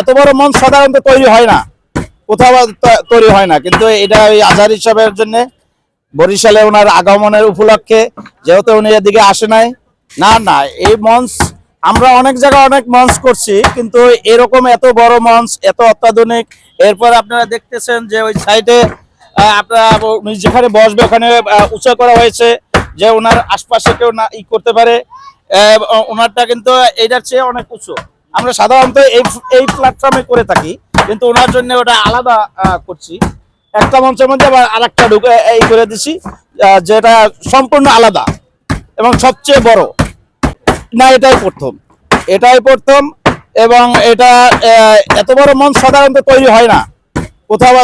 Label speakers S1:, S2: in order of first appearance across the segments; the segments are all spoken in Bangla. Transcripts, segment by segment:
S1: এত বড় মঞ্চ সাধারণত তৈরি হয় না। কোথাও তৈরি হয় না। কিন্তু এটা ওই আজহার হিসাবের জন্য বরিশালে ওনার আগমনের উপলক্ষে যেহেতু উনি এদিকে আসে নাই, না না, এই মঞ্চ, আমরা অনেক জায়গায় অনেক মঞ্চ করছি, কিন্তু এরকম এত বড় মঞ্চ, এত অত্যাধুনিক, এরপর আপনারা দেখতেছেন যে ওই সাইডে আপনারা যেখানে বসবে ওখানে উঁচু করা হয়েছে, যে ওনার আশপাশে কেউ না, ই করতে পারে ওনারটা কিন্তু এইটার চেয়ে অনেক উঁচু। আমরা সাধারণত এই এই প্ল্যাটফর্মে করে থাকি, কিন্তু ওনার জন্য ওটা আলাদা করছি। একটা মঞ্চের মধ্যে আবার আরেকটা ঢুকে এই করে দিছি যেটা সম্পূর্ণ আলাদা এবং সবচেয়ে বড়। না, এটাই প্রথম। এটাই প্রথম এবং এটা এত বড় মঞ্চ সাধারণত তৈরি হয় না। কোথাও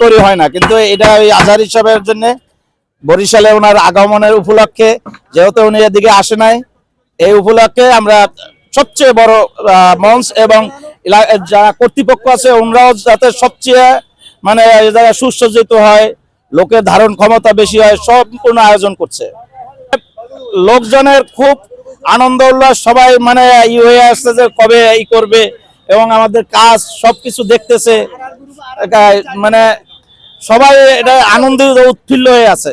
S1: তৈরি হয় না। কিন্তু এটা ওই আজহার হিসাবের জন্য, বরিশালে ওনার আগমনের উপলক্ষে, যেহেতু উনি এদিকে আসে নাই, এই উপলক্ষে আমরা সবচেয়ে বড় মঞ্চ এবং যারা কর্তৃপক্ষ আছে ওনারাও যাতে সবচেয়ে মানে যারা সুসজ্জিত হয়, লোকের ধারণ ক্ষমতা বেশি হয়, সম্পূর্ণ আয়োজন করছে। লোকজনের খুব আনন্দ, উল্লাস, সবাই মানে ই হয়ে আসছে যে কবে ই করবে এবং আমাদের কাজ সবকিছু দেখতেছে। মানে সবাই এটা আনন্দিত উৎফুল্ল হয়ে আছে।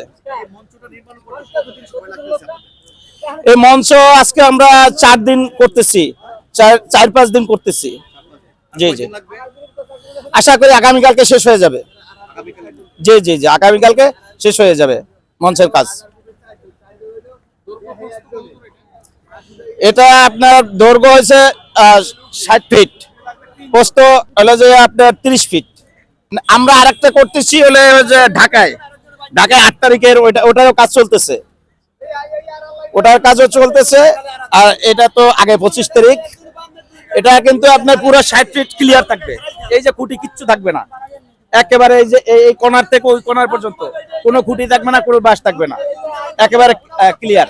S1: এই মঞ্চ আজকে আমরা চার দিন করতেছি। চার পাঁচ দিন করতেছি। জি জি। আশা করি আগামীকালকে শেষ হয়ে যাবে। জি জি জি, আগামীকালকে শেষ হয়ে যাবে মঞ্চের কাজ। এটা আপনার দৈর্ঘ্য হয়েছে ষাট ফিট প্রস্থ হলো যে আপনার তিরিশ ফিট আমরা আরেকটা করতেছি হলে যে ঢাকায়। ঢাকায় আট তারিখের ওইটা ওটারও কাজ চলতেছে। ওটার কাজও চলতেছে আর এটা তো আগে পঁচিশ তারিখ। এটা কিন্তু আপনার পুরো ষাট ফিট ক্লিয়ার থাকবে। এই যে খুঁটি কিচ্ছু থাকবে না। একেবারে এই যে এই এই কোনার থেকে ওই কোনার পর্যন্ত। কোনো খুঁটি থাকবে না কোনো বাস থাকবে না। একেবারে ক্লিয়ার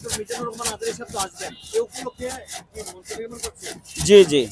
S2: ডক্টর মিজানুর রহমান আজারি সাহেব তো আসবেন। এই উপলক্ষে
S1: জি জি।